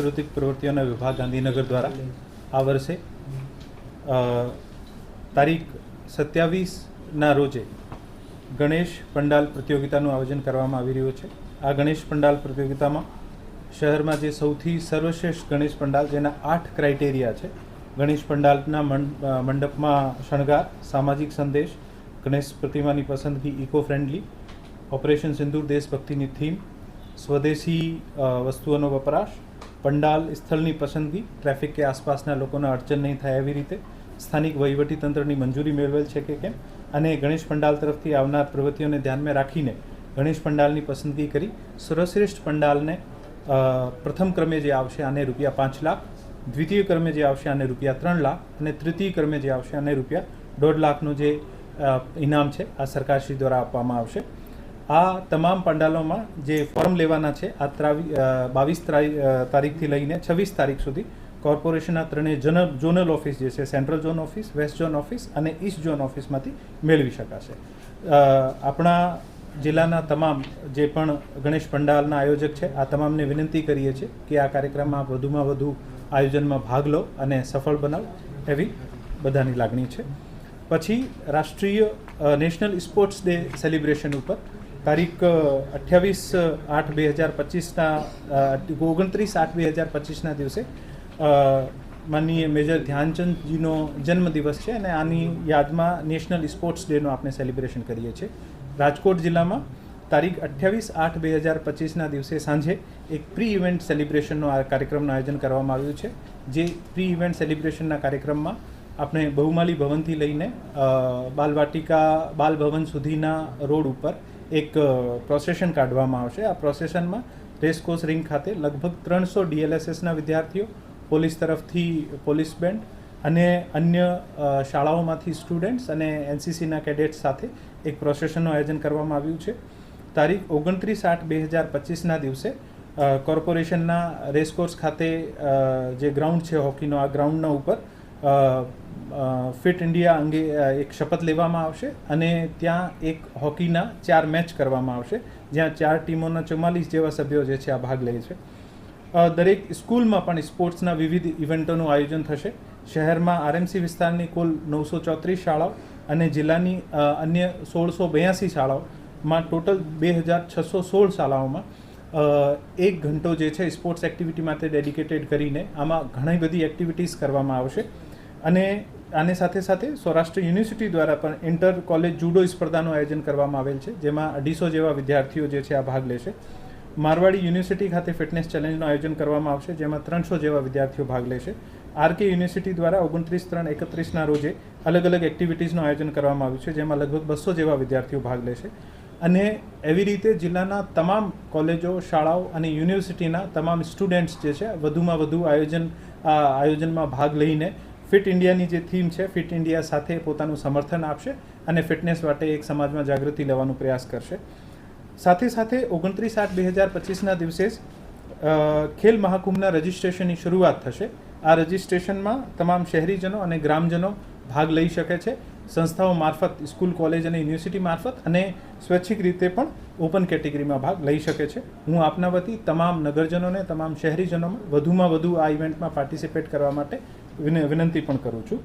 સાંસ્કૃતિક પ્રવૃત્તિઓના વિભાગ ગાંધીનગર દ્વારા આ વર્ષે તારીખ સત્યાવીસના રોજે ગણેશ પંડાલ પ્રતિયોગિતાનું આયોજન કરવામાં આવી રહ્યું છે. આ ગણેશ પંડાલ પ્રતિયોગિતામાં શહેરમાં જે સૌથી સર્વશ્રેષ્ઠ ગણેશ પંડાલ જેના આઠ ક્રાઇટેરિયા છે. ગણેશ પંડાલના મંડપમાં શણગાર, સામાજિક સંદેશ, ગણેશ પ્રતિમાની પસંદગી ઇકો ફ્રેન્ડલી ઓપરેશન સિંદૂર, દેશભક્તિની થીમ, સ્વદેશી વસ્તુઓનો વપરાશ પંડાલ સ્થળની પસંદગી, ટ્રાફિક કે આસપાસના લોકોને અડચણ નહીં થાય એવી રીતે સ્થાનિક વહીવટીતંત્રની મંજૂરી મેળવેલ છે કે કેમ? અને ગણેશ પંડાલ તરફથી આવનાર પ્રવૃત્તિઓને ધ્યાનમાં રાખીને ગણેશ પંડાલની પસંદગી કરી સર્વશ્રેષ્ઠ પંડાલને પ્રથમ ક્રમે જે આવશે આને રૂપિયા પાંચ લાખ, દ્વિતીય ક્રમે જે આવશે આને રૂપિયા ત્રણ લાખ અને તૃતીય ક્રમે જે આવશે આને રૂપિયા દોઢ લાખનું જે ઇનામ છે આ સરકારશ્રી દ્વારા આપવામાં આવશે. આ તમામ પંડાલોમાં જે ફોર્મ લેવાના છે, આ ત્રાવી બાવીસ તારીખથી લઈને છવ્વીસ તારીખ સુધી કોર્પોરેશનના ત્રણેય જન ઝોનલ ઓફિસ જે છે, central zone office, west zone office અને ઈસ્ટ ઝોન ઓફિસમાંથી મેળવી શકાશે. આપણા જિલ્લાના તમામ જે પણ ગણેશ પંડાલના આયોજક છે, આ તમામને વિનંતી કરીએ છીએ કે આ કાર્યક્રમમાં વધુમાં વધુ આયોજનમાં ભાગ લો અને સફળ બનાવ એવી બધાની લાગણી છે. પછી રાષ્ટ્રીય નેશનલ સ્પોર્ટ્સ ડે સેલિબ્રેશન ઉપર તારીખ અઠ્યાવીસ આઠ, બે હજાર પચીસના ઓગણત્રીસ, આઠ, બે હજાર પચીસના દિવસે માનનીય મેજર ધ્યાનચંદજીનો જન્મદિવસ છે અને આની યાદમાં નેશનલ સ્પોર્ટ્સ ડેનો આપણે સેલિબ્રેશન કરીએ છીએ. રાજકોટ જિલ્લામાં તારીખ અઠ્યાવીસ, આઠ, બે હજાર પચીસના દિવસે સાંજે એક પ્રી ઇવેન્ટ સેલિબ્રેશનનો આ કાર્યક્રમનું આયોજન કરવામાં આવ્યું છે. જે પ્રી ઇવેન્ટ સેલિબ્રેશનના કાર્યક્રમમાં આપણે બહુમાલી ભવનથી લઈને બાલવાટિકા બાલભવન સુધીના રોડ ઉપર એક પ્રોસેશન કાઢવામાં આવશે. આ પ્રોસેશનમાં રેસકોર્સ રિંગ ખાતે લગભગ ત્રણસો ડીએલએસએસના વિદ્યાર્થીઓ, પોલીસ તરફથી પોલીસ બેન્ડ અને અન્ય શાળાઓમાંથી સ્ટુડન્ટ્સ અને એનસીસીના કેડેટ્સ સાથે એક પ્રોસેશનનું આયોજન કરવામાં આવ્યું છે. તારીખ ઓગણત્રીસ આઠ બે હજાર પચીસના દિવસે કોર્પોરેશનના રેસકોર્સ ખાતે જે ગ્રાઉન્ડ છે, હોકીનો, આ ગ્રાઉન્ડના ઉપર ફિટ ઇન્ડિયા અંગે એક શપથ લેવામાં આવશે અને ત્યાં એક હોકીના ચાર મેચ કરવામાં આવશે, જ્યાં ચાર ટીમોના ચુમ્માલીસ જેવા સભ્યો જે છે આ ભાગ લે છે. દરેક સ્કૂલમાં પણ સ્પોર્ટ્સના વિવિધ ઇવેન્ટોનું આયોજન થશે. શહેરમાં આરએમસી વિસ્તારની કુલ નવસો ચોત્રીસ શાળાઓ અને જિલ્લાની અન્ય સોળસો બ્યાસી શાળાઓમાં ટોટલ બે હજાર છસો સોળ શાળાઓમાં એક ઘંટો જે છે સ્પોર્ટ્સ એક્ટિવિટી માટે ડેડિકેટેડ કરીને આમાં ઘણી બધી એક્ટિવિટીઝ કરવામાં આવશે. અને આની સાથે સાથે સૌરાષ્ટ્ર યુનિવર્સિટી દ્વારા પણ ઇન્ટર કોલેજ જુડો સ્પર્ધાનું આયોજન કરવામાં આવેલ છે, જેમાં અઢીસો જેવા વિદ્યાર્થીઓ જે છે આ ભાગ લેશે. મારવાડી યુનિવર્સિટી ખાતે ફિટનેસ ચેલેન્જનું આયોજન કરવામાં આવશે, જેમાં ત્રણસો જેવા વિદ્યાર્થીઓ ભાગ લેશે. આરકે યુનિવર્સિટી દ્વારા ઓગણત્રીસ ત્રણ એકત્રીસના રોજે અલગ અલગ એક્ટિવિટીઝનું આયોજન કરવામાં આવ્યું છે, જેમાં લગભગ બસો જેવા વિદ્યાર્થીઓ ભાગ લેશે. અને એવી રીતે જિલ્લાના તમામ કોલેજો, શાળાઓ અને યુનિવર્સિટીના તમામ સ્ટુડન્ટ્સ જે છે, વધુમાં વધુ આયોજન, આ આયોજનમાં ભાગ લઈને ફિટ ઇન્ડિયાની જે થીમ છે, ફિટ ઇન્ડિયા સાથે પોતાનું સમર્થન આપશે અને ફિટનેસ માટે એક સમાજમાં જાગૃતિ લેવાનો પ્રયાસ કરશે. સાથે સાથે ઓગણત્રીસ આઠ બે હજાર પચીસના દિવસે જ ખેલ મહાકુંભના રજિસ્ટ્રેશનની શરૂઆત થશે. આ રજિસ્ટ્રેશનમાં તમામ શહેરીજનો અને ગ્રામજનો ભાગ લઈ શકે છે. સંસ્થાઓ મારફત, સ્કૂલ, કોલેજ અને યુનિવર્સિટી મારફત અને સ્વૈચ્છિક રીતે પણ ઓપન કેટેગરીમાં ભાગ લઈ શકે છે. હું આપના વતી તમામ નગરજનોને, તમામ શહેરીજનોમાં વધુમાં વધુ આ ઇવેન્ટમાં પાર્ટિસિપેટ કરવા માટે વિન- વિનંતી પણ કરું છું.